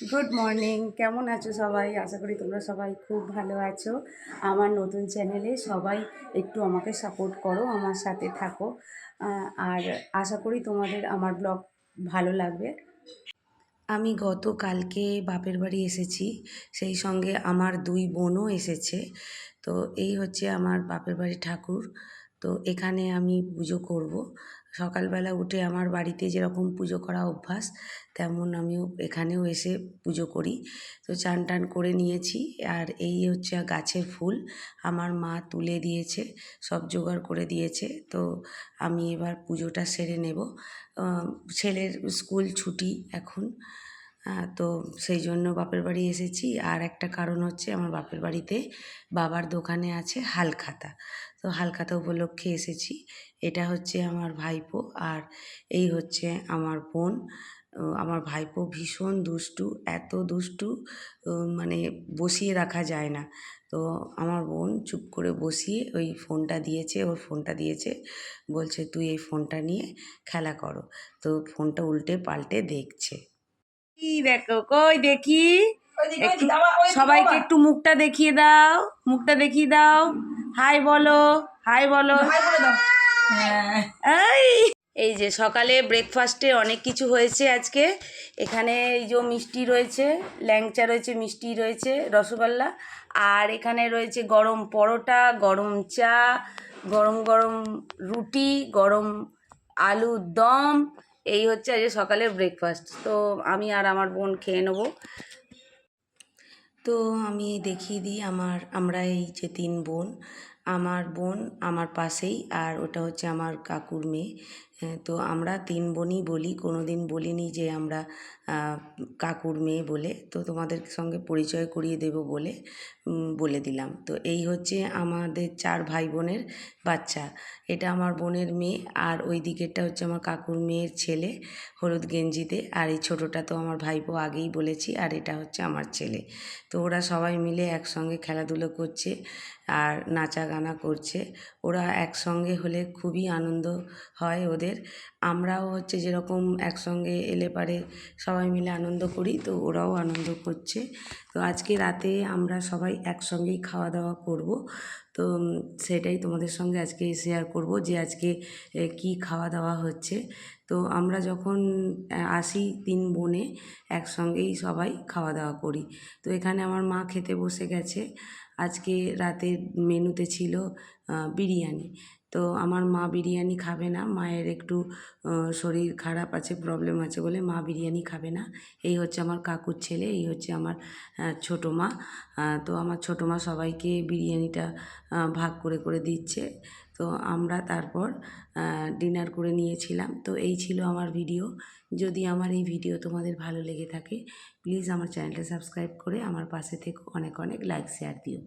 Good morning কেমন আছো সবাই? আশা করি তোমরা সবাই খুব ভালো আছো। আমার নতুন চ্যানেলে সবাই একটু আমাকে সাপোর্ট করো, আমার সাথে থাকো। আর আশা করি তোমাদের আমার ব্লগ ভালো লাগবে। আমি গতকালকে বাপের বাড়ি এসেছি, সেই সঙ্গে আমার দুই বোনও এসেছে। তো এই হচ্ছে আমার বাপের বাড়ি ঠাকুর। তো এখানে আমি পুজো করব। সকালবেলা উঠে আমার বাড়িতে যেরকম পুজো করা অভ্যাস, তেমন আমিও এখানেও এসে পুজো করি। তো চান টান করে নিয়েছি, আর এই হচ্ছে গাছের ফুল। আমার মা তুলে দিয়েছে, সব জোগাড় করে দিয়েছে। তো আমি এবার পুজোটা সেরে নেব। ছেলের স্কুল ছুটি এখন। তো সেই জন্য বাপের বাড়ি এসেছি। আর একটা কারণ হচ্ছে আমার বাপের বাড়িতে বাবার দোকানে আছে হালখাতা। তো হালখাতা উপলক্ষে এসেছি। এটা হচ্ছে আমার ভাইপো আর এই হচ্ছে আমার বোন। আমার ভাইপো ভীষণ দুষ্টু, এত দুষ্টু মানে বসিয়ে রাখা যায় না। তো আমার বোন চুপ করে বসিয়ে ওই ফোনটা দিয়েছে, ওর ফোনটা দিয়েছে, বলছে, তুই এই ফোনটা নিয়ে খেলা করো। তো ফোনটা উল্টে পাল্টে দেখছে। কি দেখো? কই দেখি? একটু সবাইকে একটু মুখটা দেখিয়ে দাও মুখটা দেখিয়ে দাও। হাই বলো হাই বলো। এই। এই যে সকালে ব্রেকফাস্টে অনেক কিছু হয়েছে আজকে। এখানে এই যে মিষ্টি রয়েছে ল্যাংচা রয়েছে মিষ্টি রয়েছে রসগোল্লা। আর এখানে রয়েছে গরম পরোটা গরম চা গরম গরম রুটি গরম আলুর দম এই হচ্ছে আজকে সকালের ব্রেকফাস্ট তো আমি আর আমার বোন খেয়ে নেব। তো আমি দেখিয়ে দিই আমার, আমরা এই যে তিন বোন, আমার বোন, আমার পাশেই, আর ওটা হচ্ছে আমার কাকুর মেয়ে। তো আমরা তিন বোনই বলি কোনো দিন বলিনি যে আমরা কাকুর মেয়ে বলে। তো তোমাদের সঙ্গে পরিচয় করিয়ে দেব বলে বলে দিলাম। তো এই হচ্ছে আমাদের চার ভাই বোনের বাচ্চা। এটা আমার বোনের মেয়ে, আর ওই দিকেরটা হচ্ছে আমার কাকুর মেয়ের ছেলে, হলুদ গেঞ্জিতে। আর এই ছোটোটা তো আমার ভাইপো আগেই বলেছি, আর এটা হচ্ছে আমার ছেলে। তো ওরা সবাই মিলে একসঙ্গে খেলাধুলো করছে আর নাচা গানা করছে। ওরা একসঙ্গে হলে খুবই আনন্দ হয় ওদের। আমরাও হচ্ছে যেরকম একসঙ্গে এলে পারে সবাই মিলে আনন্দ করি, তো ওরাও আনন্দ করছে। তো আজকে রাতে আমরা সবাই একসঙ্গেই খাওয়া দাওয়া করব। তো সেটাই তোমাদের সঙ্গে আজকে শেয়ার করব যে আজকে কি খাওয়া দাওয়া হচ্ছে। তো আমরা যখন আসি তিন বোনে, একসঙ্গেই সবাই খাওয়া দাওয়া করি। তো এখানে আমার মা খেতে বসে গেছে। আজকে রাতের মেনুতে ছিল বিরিয়ানি। তো আমার মা বিরিয়ানি খাবে না। মায়ের একটু শরীর খারাপ আছে প্রবলেম আছে বলে মা বিরিয়ানি খাবে না। এই হচ্ছে আমার কাকুর ছেলে, এই হচ্ছে আমার ছোটো মা। তো আমার ছোটো মা সবাইকে বিরিয়ানিটা ভাগ করে করে দিচ্ছে। তো আমরা তারপর ডিনার করে নিয়েছিলাম। তো এই ছিল আমার ভিডিও যদি আমার এই ভিডিও তোমাদের ভালো লেগে থাকে প্লিজ আমার চ্যানেলটা সাবস্ক্রাইব করে আমার পাশে থেকে। অনেক অনেক লাইক শেয়ার দিও।